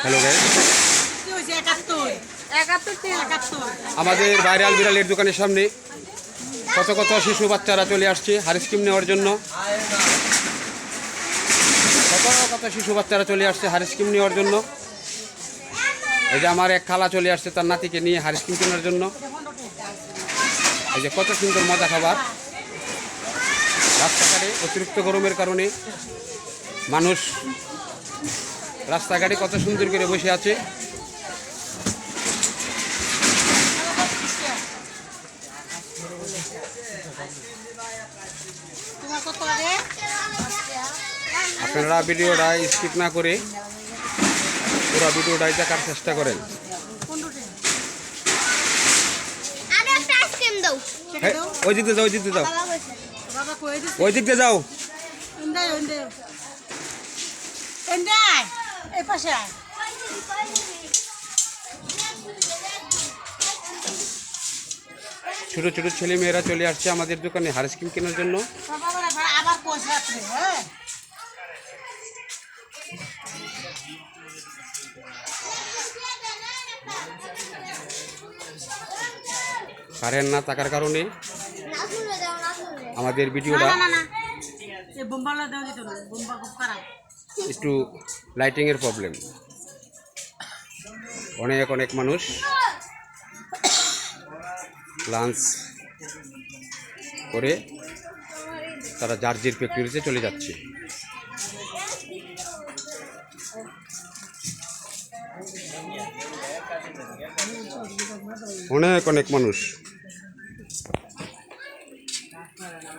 Hello আমাদের viral বিড়ালের দোকানের সামনে কত কত শিশু বাচ্চারা চলে আসছে হারিস্কিম নেওয়ার জন্য। কত কত শিশু বাচ্চারা চলে আসছে হারিস্কিম নেওয়ার জন্য। এই যে আমার এক খালা চলে আসছে, তার নাতিকে নিয়ে হারিস্কিম কেনার জন্য। এই যে কত সুন্দর মজা খাবার। রাস্তাঘাটে অতিরিক্ত গরমের কারণে মানুষ রাস্তাঘাটে কত সুন্দর করে বসে আছে। তোমার কত লাগে আপনারা ভিডিওটা স্কিপ না করে পুরো ভিডিওটাই দেখার চেষ্টা করেন। ওই দিক দিয়ে যাও ওই দিক দিয়ে যাও। ওই দিক দিয়ে যাও। পাশে আয়। ছোট ছোট ছেলে মেয়েরা চলে আসছে আমাদের দোকানে হারস্কিম কেনার জন্য। আবার রাত্রে হ্যাঁ। কারেন্ট না থাকার কারণে আমাদের ভিডিওটা একটু লাইটিংয়ের প্রবলেম অনেক অনেক মানুষ লাঞ্চ করে তারা জার্জির ফ্যাক্টরিতে চলে যাচ্ছে। অনেক অনেক মানুষ।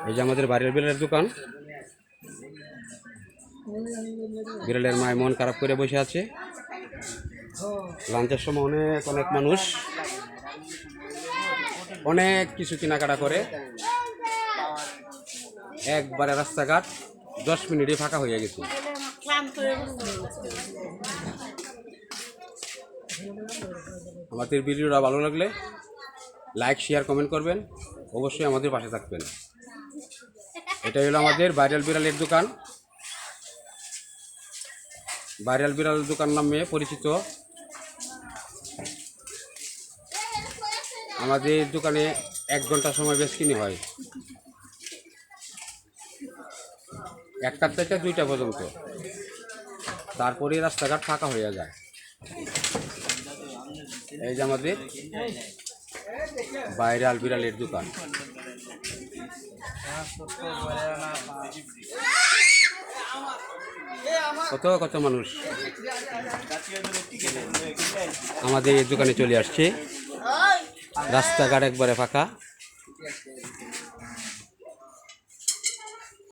এই যে আমাদের বাড়ির বিলের দোকান। বিড়ালের মায় মন খারাপ করে বসে আছে। লাঞ্চের সময় অনেক অনেক মানুষ, অনেক কিছু কেনাকাটা করে। একবারে রাস্তাঘাট দশ মিনিটে ফাঁকা হয়ে গেছে। আমাদের ভিডিওটা ভালো লাগলে লাইক শেয়ার কমেন্ট করবেন। অবশ্যই আমাদের পাশে থাকবেন। এটাই হলো আমাদের ভাইরাল বিড়ালের দোকান। ভাইরাল বিড়াল দোকান নামে পরিচিত। আমাদের দোকানে এক ঘণ্টা সময় বেশ কিনে হয়। একটার থেকে দুইটা পর্যন্ত। তারপরে রাস্তাঘাট ফাঁকা হয়ে যায়। এই যে আমাদের ভাইরাল বিড়ালের দোকান। কত কত মানুষ? আমাদের দোকানে চলে আসছে। রাস্তাঘাট একবারে ফাঁকা।